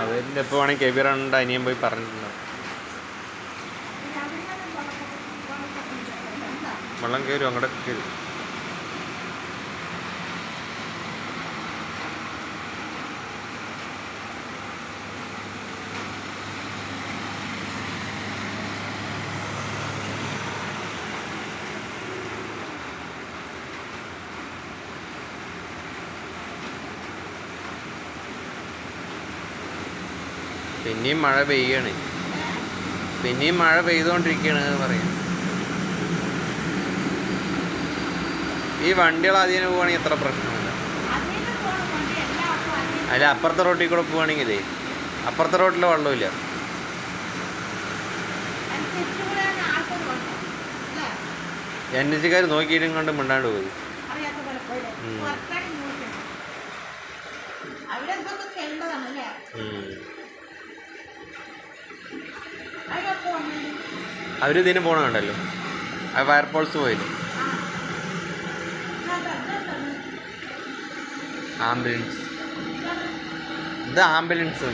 അതിന്റെ ഇപ്പോൾ വേണമെങ്കിൽ ഉണ്ട് അനിയൻ പോയി പറഞ്ഞിട്ടുണ്ട്. വെള്ളം കയറും അങ്ങോട്ടൊക്കെ കയറും പിന്നെയും മഴ പെയ്യാണ്. പിന്നെയും മഴ പെയ്തുകൊണ്ടിരിക്കുകയാണ് എന്ന് പറയാം. ഈ വണ്ടികൾ അതിന് പോവുകയാണെങ്കിൽ എത്ര പ്രശ്നമില്ല. അല്ല അപ്പുറത്തെ റോട്ടിൽ കൂടെ പോവുകയാണെങ്കിലേ അപ്പുറത്തെ റോട്ടിൽ വെള്ളമില്ല. എൻ എസ് കാർ നോക്കിയിട്ടും കൊണ്ട് മിണ്ടാണ്ട് പോയി. ഉം. അവർ ഇതിന് പോണുണ്ടല്ലോ ആ വയർ പോൾസ് പോയില്ലേ ആംബുലൻസ് ഇത് ആംബുലൻസ്